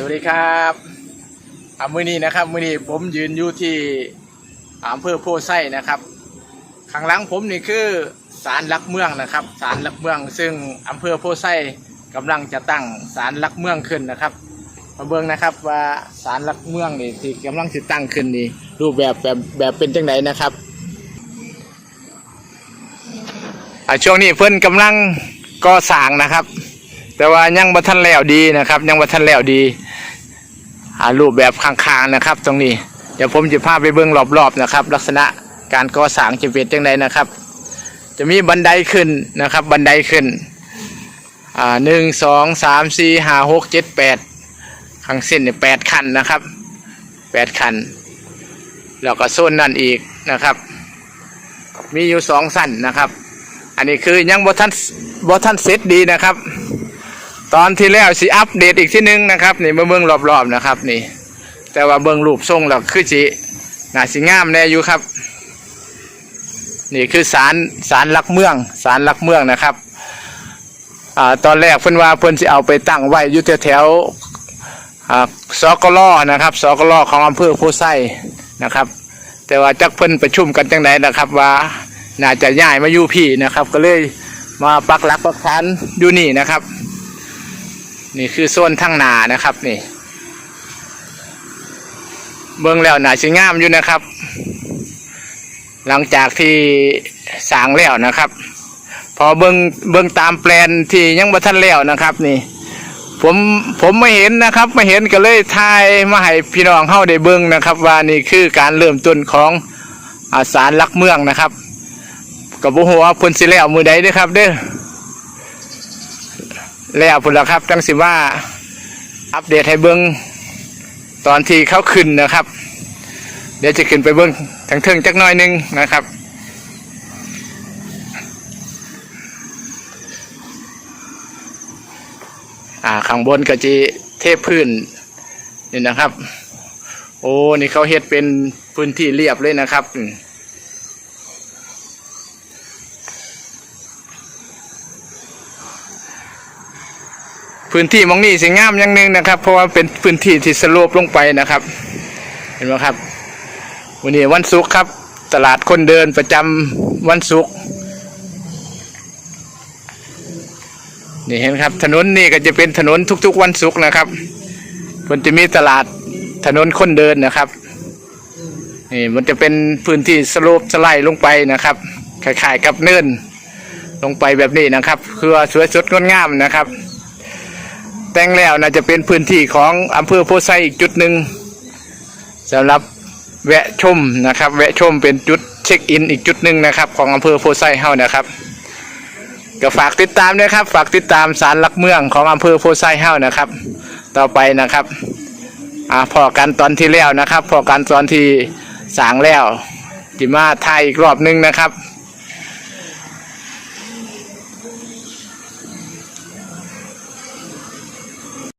สวัสดีครับอามือนี้นะครับมือนี้ผมยืนอยู่ที่อำเภอโพไซนะครับข้างหลังผมนี่คือศาลหลักเมืองนะครับศาลหลักเมือง ซึ่งอำเภอโพไซกำลังจะตั้งศาลหลักเมืองขึ้นนะครับ มาเบิ่งนะครับว่าศาลหลักเมืองนี่ที่กำลังจะตั้งขึ้นนี่รูปแบบแบบแบบเป็นจังไดนะครับช่วงนี้เพิ่อนกำลังก่อสร้างนะครับ แต่ว่ายังบ่ทันแล้วดีนะครับ ยังบ่ทันแล้วดี หารูปแบบข้างๆนะครับ ตรงนี้ เดี๋ยวผมจะพาไปเบิ่งรอบๆนะครับ ลักษณะการก่อสร้างจะเป็นจังไดนะครับ จะมีบันไดขึ้นนะครับ บันไดขึ้นอ่าหนึ่งสองสามสี่ห้าหกเจ็ดแปดข้างเส้นเนี่ยแปดคันนะครับแปดคันแล้วก็โซนนั่นอีกนะครับ มีอยู่สองสั้นนะครับ อันนี้คือยังบ่ทันบ่ทันเสร็จดีนะครับ ตอนที่แล้วสิอัปเดตอีกที่นึงนะครับนี่มาเบิ่งรอบๆนะครับนี่ แต่ว่าเบิ่งรูปทรงแล้วคือสิน่าสิงามแน่อยู่ครับ นี่คือศาลศาลหลักเมืองศาลหลักเมืองนะครับอ่าตอนแรกเพิ่นว่าเพิ่นสิเอาไปตั้งไว้อยู่แถวๆอ่าสกลนะครับสกลของอำเภอโพไซนะครับ แต่ว่าจักเพิ่นประชุมกันจังไดนะครับว่าน่าจะย้ายมาอยู่พี่นะครับ ก็เลยมาปักหลักปักฐานอยู่นี่นะครับ นี่คือโซนทั้งนานะครับ นี่ เบื้องแล้วหนาสิงามอยู่นะครับ หลังจากที่สางแล้วนะครับ พอเบื้องเบื้องตามแปลนที่ยังบ่ทันแล้วนะครับ นี่ ผมผมไม่เห็นนะครับไม่เห็นก็เลยถ่ายมาให้พี่น้องเข้าได้เบิ่งนะครับ ว่านี่คือการเริ่มต้นของอาสารลักเมืองนะครับกับบุหัวพนสิแล้วมือใดด้อครับเด้อ แล้วพุ่นละครับจังสิว่าอัปเดตให้เบิ้งตอนที่เขาขึ้นนะครับ เดี๋ยวจะขึ้นไปเบิ้งทั้งเทิงจักน้อยหนึงนะครับอ่าข้างบนก็จะเทพื้นนี่นะครับ โอ้นี่เขาเฮ็ดเป็นพื้นที่เรียบเลยนะครับ พื้นที่มองนี่สิงามอย่างหนึ่งนะครับ เพราะว่าเป็นพื้นที่ที่สโลปลงไปนะครับ เห็นไหมครับ วันนี้วันศุกร์ครับ ตลาดคนเดินประจำวันศุกร์นี่เห็นครับ ถนนนี่ก็จะเป็นถนนทุก ๆ วันศุกร์นะครับมันจะมีตลาดถนนคนเดินนะครับนี่มันจะเป็นพื้นที่สโลปสไลด์ลงไปนะครับคล้ายๆกับเนินลงไปแบบนี้นะครับ คือว่าสวยสดงดงามนะครับ แต่งแล้วน่าจะเป็นพื้นที่ของอำเภอโพไซอีกจุดหนึ่งสำหรับแวะชมนะครับ แวะชมเป็นจุดเช็คอินอีกจุดหนึ่งนะครับ ของอำเภอโพไซเฮานะครับก็ฝากติดตามนะครับ ฝากติดตามสารลักเมืองของอำเภอโพไซเฮานะครับ ต่อไปนะครับอ่าพอกันตอนที่แล้วนะครับ พอกันตอนที่สางแล้วจิมาไทยอีกรอบหนึ่งนะครับ